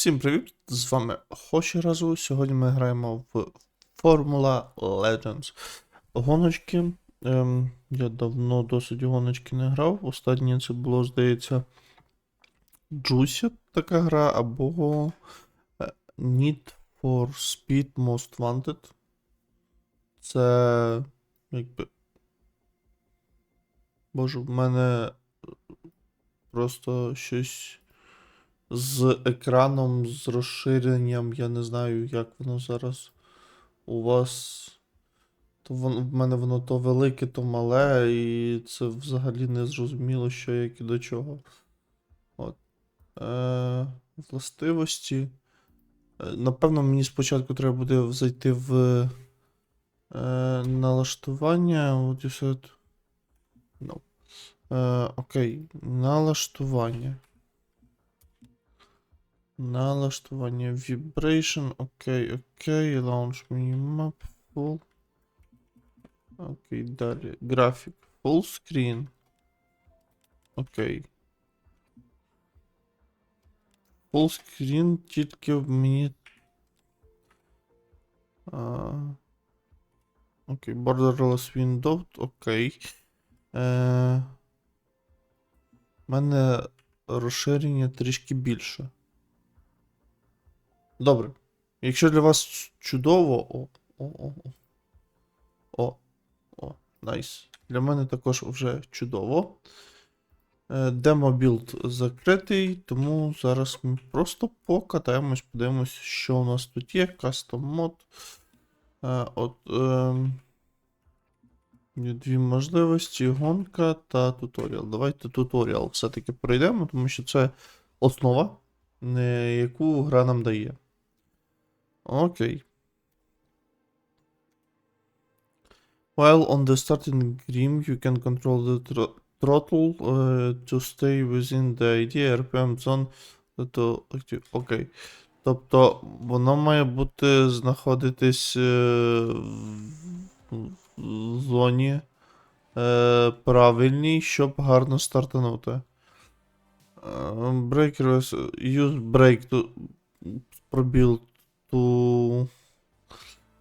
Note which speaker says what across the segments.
Speaker 1: Всім привіт! З вами Хоші Разу. Сьогодні ми граємо в Formula Legends. Гоночки. Ем, я давно досить гоночки не грав. Останнє це було, здається, Juicy така гра, або е, Need for Speed Most Wanted. Це якби. Боже, в мене просто щось з екраном, з розширенням. Я не знаю, як воно зараз у вас. То воно, в мене воно то велике, то мале, і це взагалі не зрозуміло, що як і до чого. От. Е, властивості. Е, Напевно, мені спочатку треба буде зайти в е, налаштування. От і все. No. Е, окей, налаштування. Налаштування Vibration. Окей, окей. Launch Minimap Full. Окей, далі. Графік. Full screen. Окей. Full screen тільки в мені. А... Окей, borderless window. Окей. Е... У мене розширення трішки більше. Добре. Якщо для вас чудово. О, о, о, о. О, найс. Для мене також вже чудово. Е, Демо-білд закритий, тому зараз ми просто покатаємось, подивимось, що у нас тут є. Custom мод. Е, От. Е, Є дві можливості: гонка та туторіал. Давайте туторіал все-таки пройдемо, тому що це основа, яку гра нам дає. Окей. While on the starting grim, you can control the thr- throttle uh, to stay within the idea RPM zone. To... Окей. Тобто воно має бути знаходитись е, в зоні е, правильній, щоб гарно стартанути. Е, Break use break to пробіл to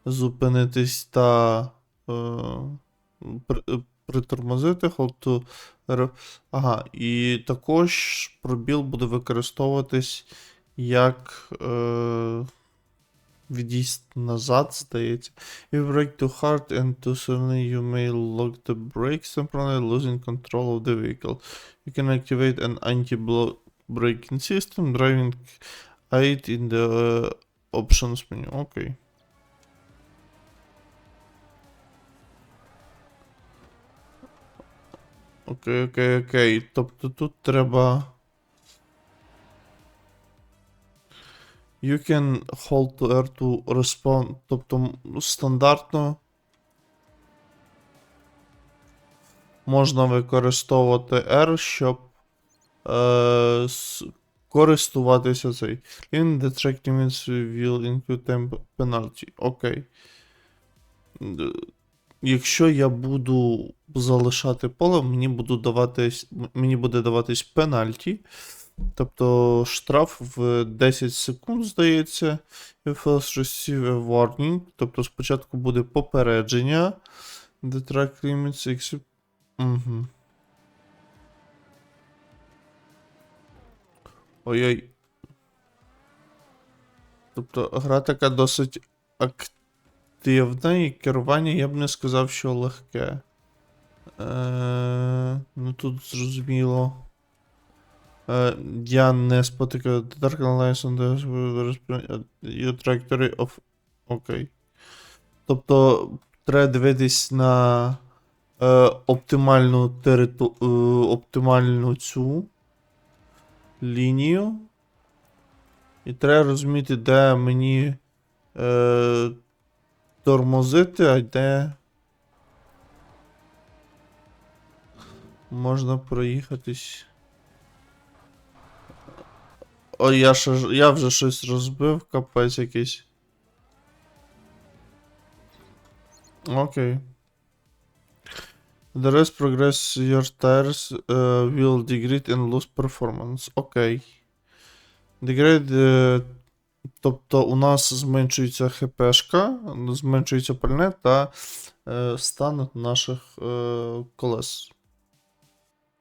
Speaker 1: зупинитись та е, при, притормозити, hold to Ага, і також пробіл буде використовуватись як е, від'їзд назад, здається. If brake too hard and too suddenly you may lock the brakes temporarily, losing control of the vehicle. You can activate an anti-braking system, driving aid in the uh, options menu. Окей. Окей, окей, окей. Тобто тут треба. You can hold to R to respond. Тобто стандартно можна використовувати R, щоб е, користуватися цей. In the track limits will include time penalty. Окей. Якщо я буду залишати поле, мені буду даватись, мені буде даватись пенальті. Тобто штраф в 10 секунд, здається. You first receive a warning. Тобто спочатку буде попередження. The track limits except... Угу. Ой-ой. Тобто гра така досить активна і керування я б не сказав, що легке. Е, ну тут зрозуміло. Е, я не спотикаю The Dark Alliance on the trajectory of... Окей. Тобто треба дивитись на е, оптимальну териту... е, оптимальну цю лінію. І треба розуміти, де мені е, тормозити, а де можна проїхатись. Ой, я, ще, я вже щось розбив, капець якийсь. Окей. The rest progress your tires uh, will degrade and lose performance. Окей. Degrade, е, тобто у нас зменшується ХПшка, зменшується пальне та е, стан наших е, колес.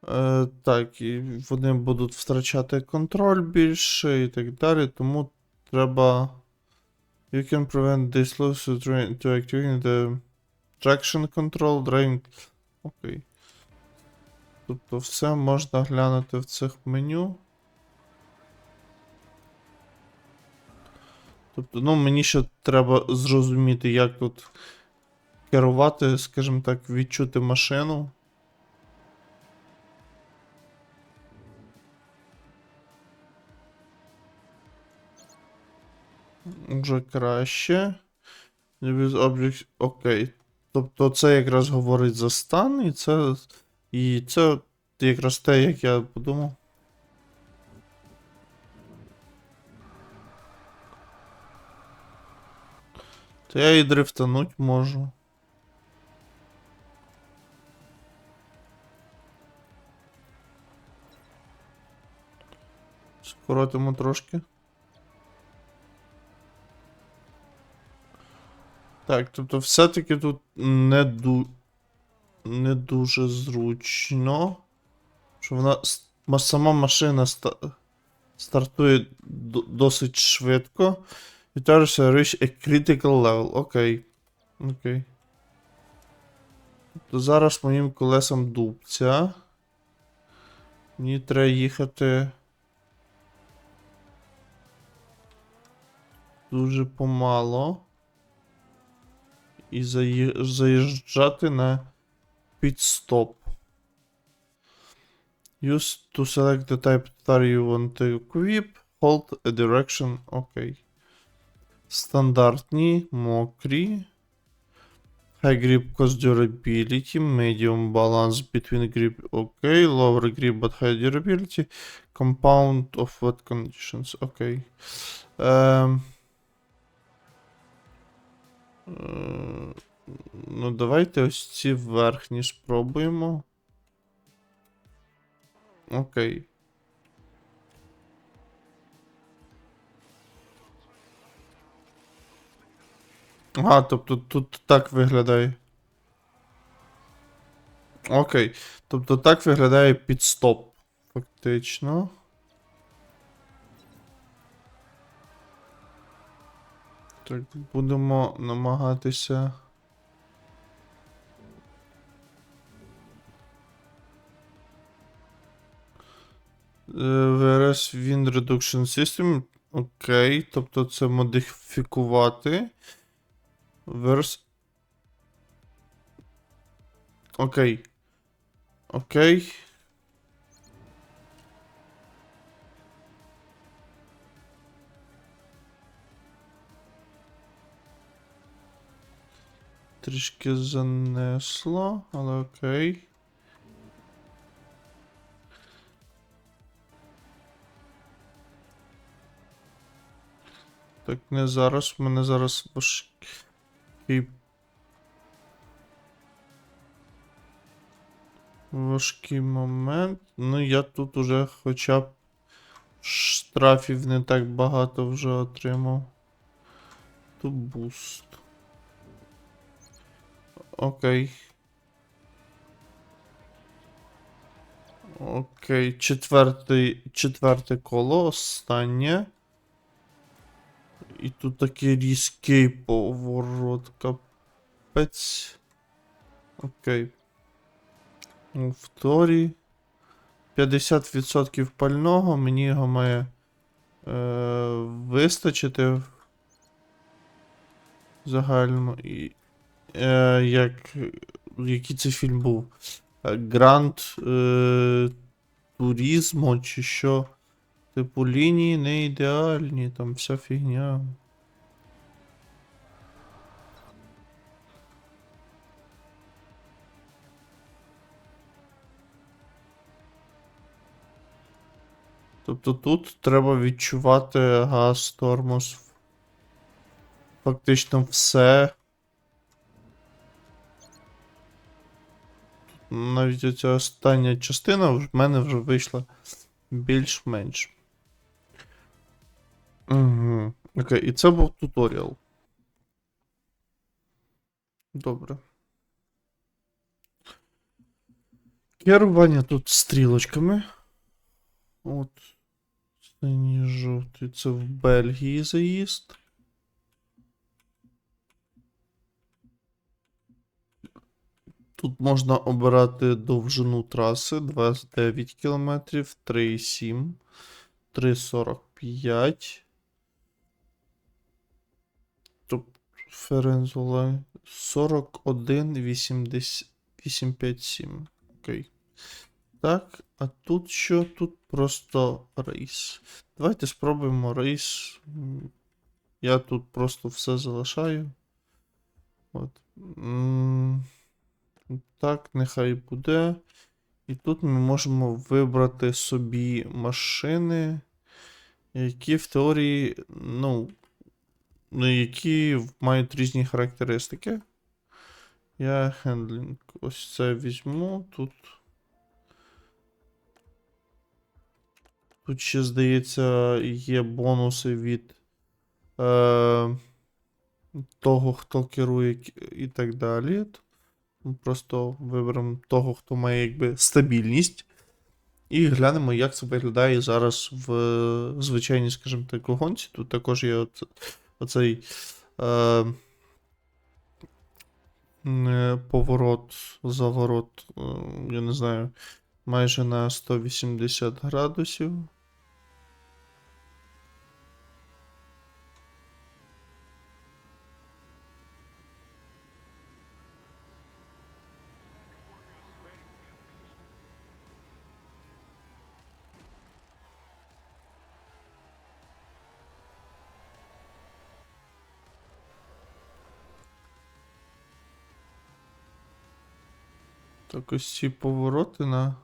Speaker 1: Е, так, і вони будуть втрачати контроль більше і так далі, тому треба. You can prevent this loss to, activating the traction control driving. Окей. Тобто все можна глянути в цих меню. Тобто, ну, мені ще треба зрозуміти, як тут керувати, скажімо так, відчути машину. Вже краще. Use objects. Окей. Тобто це якраз говорить за стан, і це. І це якраз те, як я подумав. То я і дрифтануть можу. Скоротимо трошки. Так, тобто все-таки тут не, ду... не дуже зручно. Що вона сама машина ста... стартує досить швидко. І теж reach a critical level. Окей. Окей. Тобто зараз моїм колесам дубця. Мені треба їхати. Дуже помало. І заї- заїжджати на підстоп. Use to select the type of tire you want to equip. Hold a direction. Окей. Стандартні, мокрі. High grip cost durability. Medium balance between grip. Окей. Lower grip but high durability. Compound of wet conditions. Окей. Ем. Ну, давайте ось ці верхні спробуємо. Окей. Ага, тобто тут так виглядає. Окей. Тобто так виглядає підстоп. Фактично. Так, будемо намагатися. Е, VRS Wind Reduction System. Окей, тобто це модифікувати. Верс. Окей. Окей. Трішки занесло, але окей. Так, не зараз. У мене зараз важкий. Важкий момент. Ну, я тут уже хоча б штрафів не так багато вже отримав. Тут буст. Окей. Окей, четвертий, четверте коло, останнє. І тут такий різкий поворот, капець. Окей. У вторі. 50% пального, мені його має е, вистачити в загальному. І, е, як, який це фільм був? Гранд е, Турізмо чи що? Типу лінії не ідеальні, там вся фігня. Тобто тут треба відчувати газ, тормоз. Фактично все. Навіть оця остання частина в мене вже вийшла більш-менш. Окей, і це був туторіал. Добре. Керування тут стрілочками. От. Синій жовтий. Це в Бельгії заїзд. Тут можна обирати довжину траси 29 км, 3,7, 3,45. Тобто Ферензола 41, 80, 857. Окей. Так, а тут що? Тут просто рейс. Давайте спробуємо рейс. Я тут просто все залишаю. От. Так, нехай буде. І тут ми можемо вибрати собі машини, які в теорії, ну, ну, які мають різні характеристики. Я хендлінг. Ось це візьму. Тут. Тут ще, здається, є бонуси від е, того, хто керує і так далі. Просто виберемо того, хто має якби стабільність. І глянемо, як це виглядає зараз в звичайній, скажімо так, гонці. Тут також є оц- оцей е, е, поворот, заворот, е, я не знаю, майже на 180 градусів. Так, ось ці повороти на.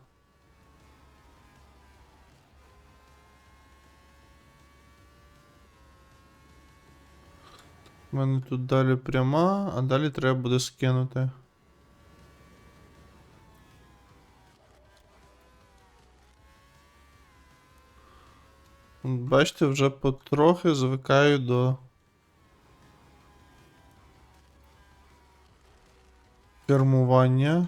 Speaker 1: У мене тут далі пряма, а далі треба буде скинути. Бачите, вже потрохи звикаю до кермування.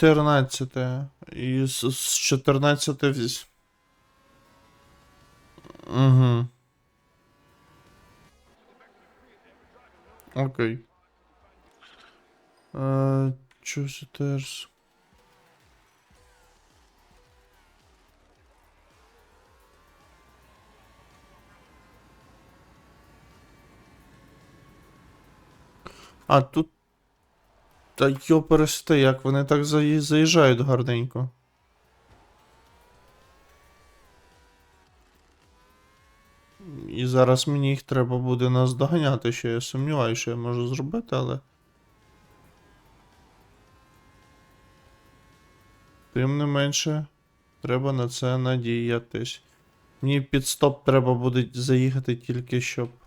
Speaker 1: Чотирнадцяте. І з, з 14 вз... Угу. Окей. Е, Чого теж. А, тут. Та йопересте, як вони так заїжджають гарненько. І зараз мені їх треба буде наздоганяти, що я сумніваюся, що я можу зробити, але. Тим не менше, треба на це надіятись. Мені під стоп треба буде заїхати тільки щоб.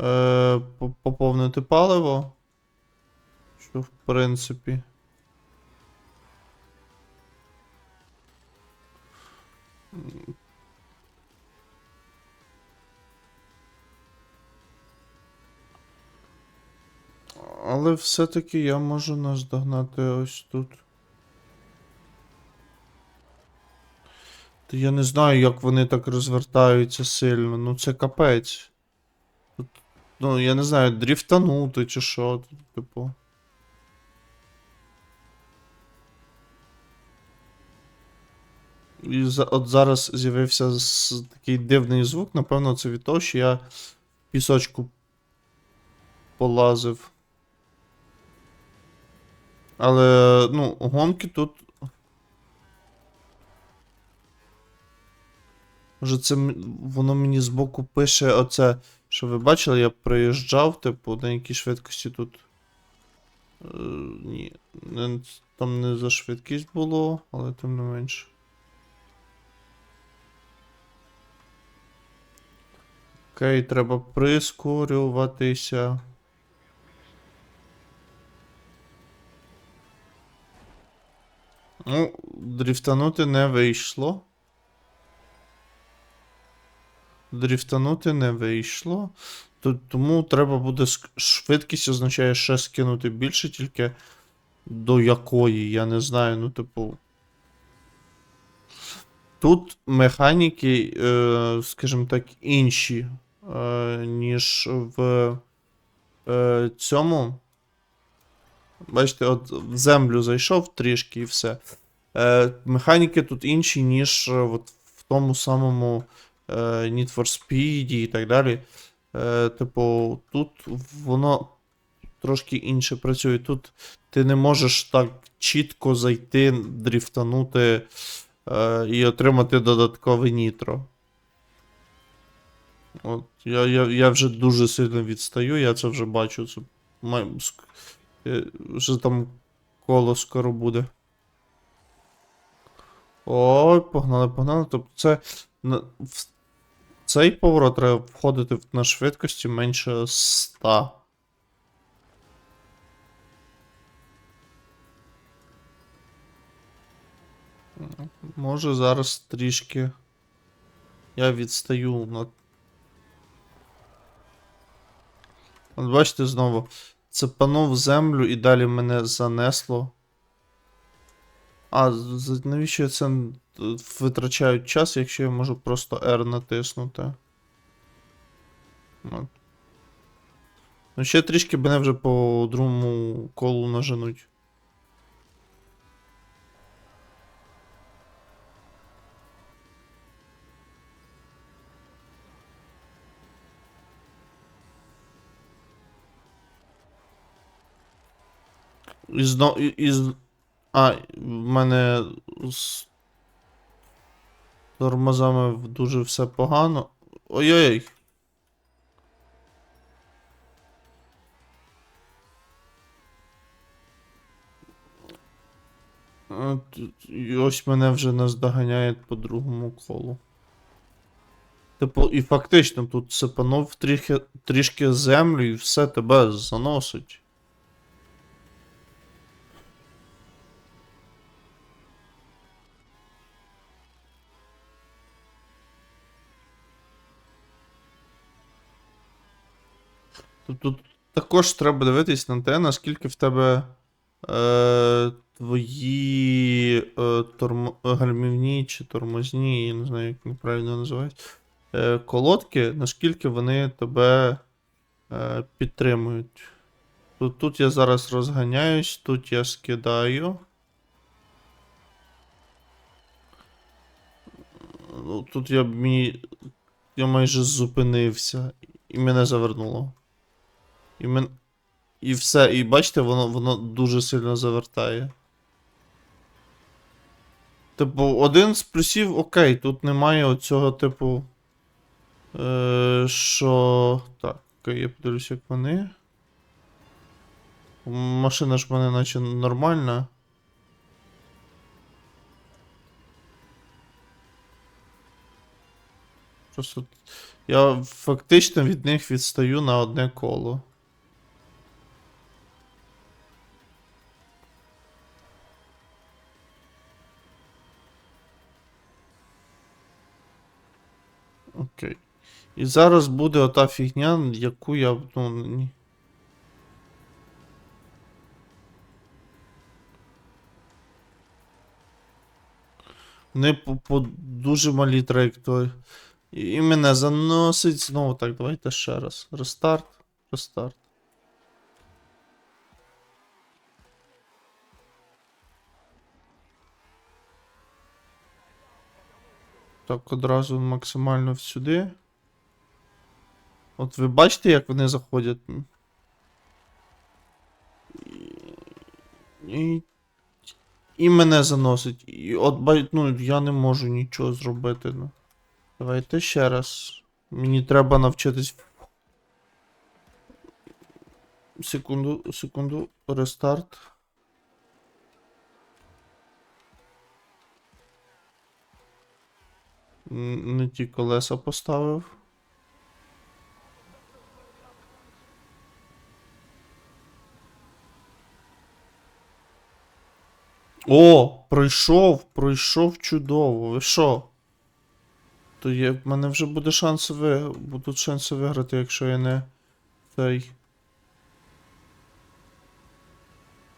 Speaker 1: Е, поповнити паливо. Що в принципі. Але все-таки я можу наздогнати ось тут. Та я не знаю, як вони так розвертаються сильно. Ну це капець. Ну, я не знаю, дріфтанути чи що. Типу. І за, от зараз з'явився такий дивний звук, напевно, це від того, що я в пісочку полазив. Але, ну, гонки тут. Може, це воно мені збоку пише оце, що ви бачили, я проїжджав, типу, на якій швидкості тут. Е, ні, там не за швидкість було, але тим не менше. Окей, треба прискорюватися. Ну, дріфтанути не вийшло. Дріфтанути не вийшло. Тому треба буде швидкість означає ще скинути більше, тільки до якої, я не знаю, ну, типу. Тут механіки, е, скажімо так, інші, е, ніж в е, цьому. Бачите, от в землю зайшов трішки і все. Механіки тут інші, ніж от в тому самому Need for Speed і так далі. Е, типу, тут воно трошки інше працює. Тут ти не можеш так чітко зайти, дріфтанути е, і отримати додаткове нітро. От, я, я, я вже дуже сильно відстаю, я це вже бачу. Це май- е, вже там коло скоро буде. Ой, погнали, погнали. Тобто це. Цей поворот треба входити на швидкості менше 100. Може зараз трішки. Я відстаю на. От бачите знову. Цепанув землю і далі мене занесло. А, навіщо я це н- витрачаю час, якщо я можу просто R натиснути? От. Ну, ще трішки мене вже по другому колу наженуть. І зно... і, і, а, в мене тормозами дуже все погано. Ой-ой-ой. І ось мене вже наздоганяє по другому колу. Типу, і фактично тут сипанув трішки, трішки землю і все тебе заносить. Тут також треба дивитись на те, наскільки в тебе е, твої е, торм... гальмівні чи тормозні, я не знаю, як правильно називають. Е, колодки, наскільки вони тебе е, підтримують. Тут, тут я зараз розганяюсь, тут я скидаю. Ну, Тут я мені. Я майже зупинився, і мене завернуло. І, мен... і все, і бачите, воно, воно дуже сильно завертає. Типу, один з плюсів, окей, тут немає оцього, типу. Е, що. Так, окей, я подивлюсь, як вони. Машина ж в мене наче нормальна. Просто я фактично від них відстаю на одне коло. Окей. І зараз буде ота фігня, яку я. Ну, ні. Не по, по дуже малій траєкторії. І, і мене заносить знову. Так, давайте ще раз. Рестарт. Рестарт. Так, одразу максимально всюди. От ви бачите, як вони заходять? І, і мене заносить. І от ну, я не можу нічого зробити. Ну. Давайте ще раз. Мені треба навчитись. Секунду, секунду, рестарт. Не ті колеса поставив. О, пройшов, пройшов чудово. Ви що? То є, в мене вже буде шанс ви... будуть шанси виграти, якщо я не цей.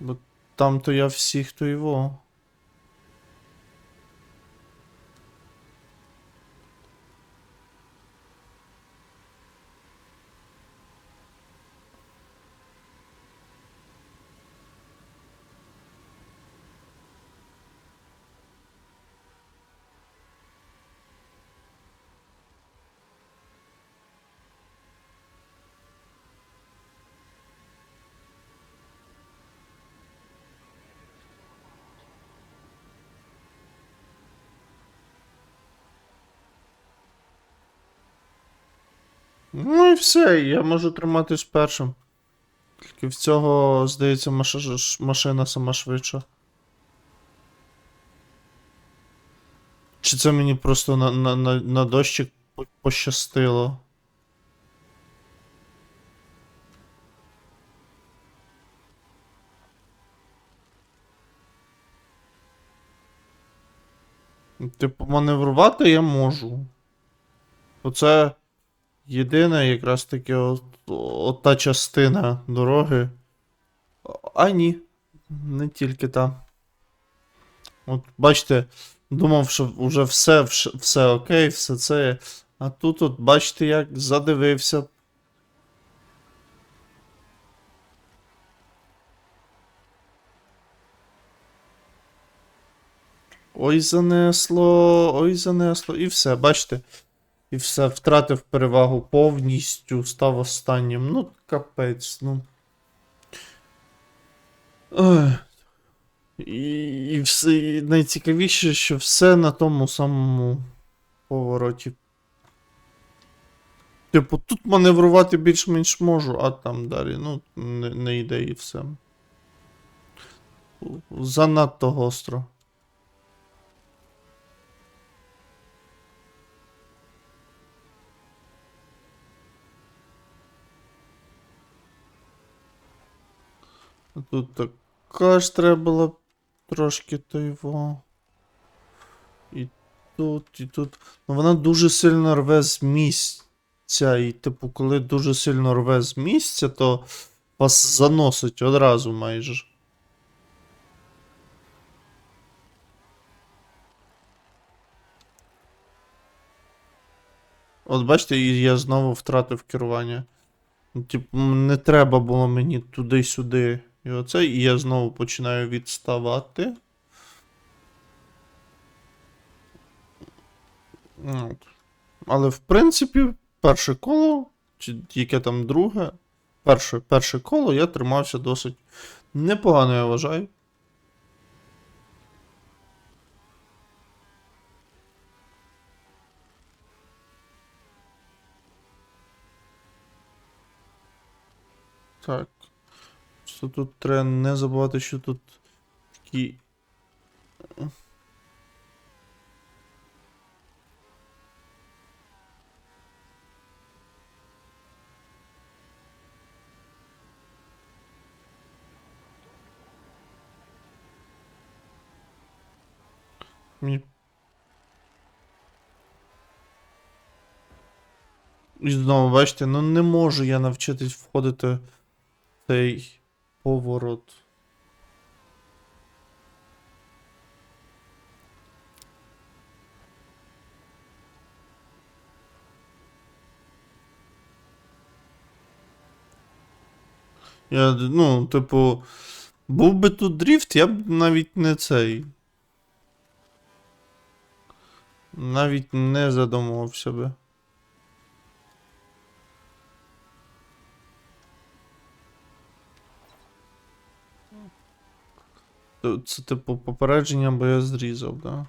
Speaker 1: Бо там то я всіх, то його. Ну і все, я можу триматись першим. Тільки в цього, здається, машина сама швидша. Чи це мені просто на, на, на, на дощик пощастило? Типу, маневрувати я можу. Оце єдина якраз таки от, от та частина дороги. А ні, не тільки та. От бачите, думав, що вже все, все окей, все це. А тут, от, бачите, як задивився. Ой, занесло, ой, занесло. І все, бачите. І все, втратив перевагу повністю, став останнім. Ну, капець, ну. І, і все, і найцікавіше, що все на тому самому повороті. Типу, тут маневрувати більш-менш можу, а там далі, ну, не, не йде і все. Занадто гостро. Тут також треба було трошки то його. І тут, і тут. Ну вона дуже сильно рве з місця. І, типу, коли дуже сильно рве з місця, то вас заносить одразу майже. От бачите, я знову втратив керування. Ну, Типу, не треба було мені туди-сюди. І оце, і я знову починаю відставати. От. Але в принципі, перше коло, чи яке там друге, перше, перше коло я тримався досить непогано, я вважаю. Так. Що тут треба не забувати, що тут такі. Мені... І знову, бачите, ну не можу я навчитись входити в цей поворот. Я, ну, типу, був би тут дріфт, я б навіть не цей. Навіть не задумувався би. Це типу попередження, бо я зрізав, да?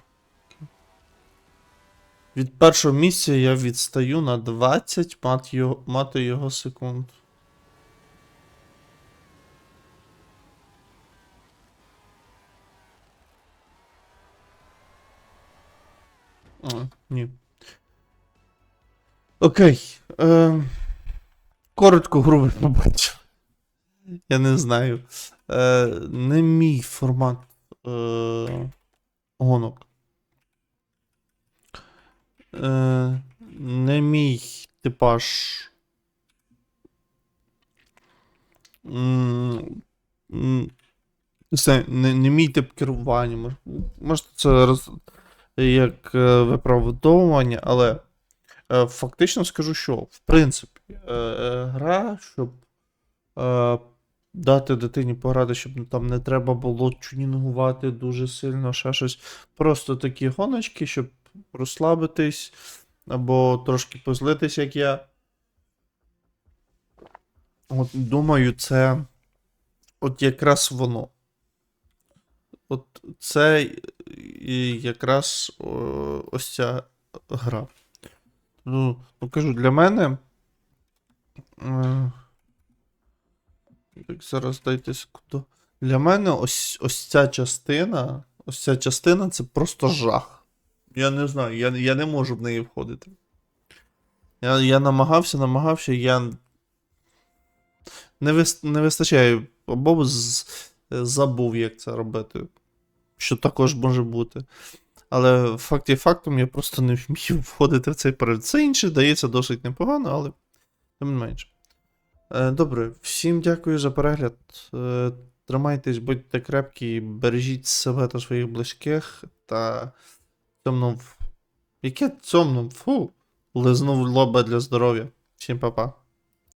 Speaker 1: Від першого місця я відстаю на 20 мат його, мати його секунд. А, ні. Окей. Е, коротко грубо побачив. Я не знаю. Е, не мій формат е, гонок. Е, не мій типаж. М, Не, не, мій тип керування. Мож, можете це роз, як е, виправдовування, але е, фактично скажу, що в принципі е, е, гра, щоб е, дати дитині пограти, щоб там не треба було тюнінгувати дуже сильно, ще щось. Просто такі гоночки, щоб розслабитись або трошки позлитись, як я. От думаю, це от якраз воно. От це і якраз ось ця гра. Ну, кажу, для мене. Так, зараз дайте секунду. Для мене ось, ось ця частина. Ось ця частина це просто жах. Я не знаю, я, я не можу в неї входити. Я, я намагався, намагався, я. Не, вис, не вистачає. Або з, забув, як це робити. Що також може бути. Але факт є фактом, я просто не вмію входити в цей перегляд. Це інше дається досить непогано, але тим не менше. Е, Добре, всім дякую за перегляд. Е, Тримайтесь, будьте крепкі, бережіть себе та своїх близьких та цьомнув. Яке цьому Фу. Лизнув лоба для здоров'я. Всім па-па.